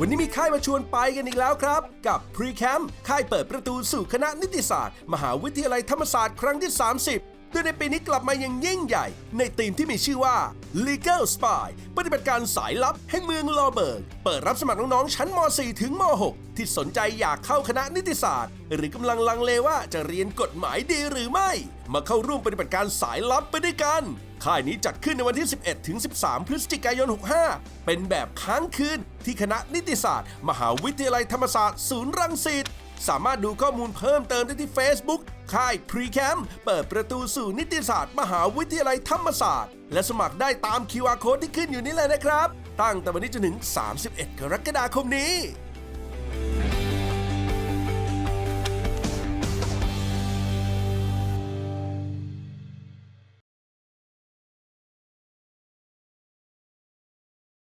วันนี้มีค่ายมาชวนไปกันอีกแล้วครับ กับ Pre Camp ค่ายเปิดประตูสู่คณะนิติศาสตร์ มหาวิทยาลัยธรรมศาสตร์ครั้งที่ 30โดยในปีนี้กลับมาอย่างยิ่งใหญ่ ในธีมที่มีชื่อว่า Legal Spy ปฏิบัติการสายลับแห่งเมืองลอเบิร์ก เปิดรับสมัครน้องๆชั้นม .4 ถึงม .6 ที่สนใจอยากเข้าคณะนิติศาสตร์หรือกำลังลังเลว่าจะเรียนกฎหมายดีหรือไม่ มาเข้าร่วมปฏิบัติการสายลับไปด้วยกัน ค่ายนี้จัดขึ้นในวันที่ 11 ถึง 13 พฤศจิกายน 65 เป็นแบบค้างคืน ที่คณะนิติศาสตร์ มหาวิทยาลัยธรรมศาสตร์ศูนย์รังสิตสามารถดูข้อมูลเพิ่มเติมได้ที่ Facebook ค่าย Pre Camp เปิดประตูสู่นิติศาสตร์ มหาวิทยาลัยธรรมศาสตร์ และสมัครได้ตาม QR Code ที่ขึ้นอยู่นี่เลยนะครับ ตั้งแต่วันนี้จนถึง 31 กรกฎาคมนี้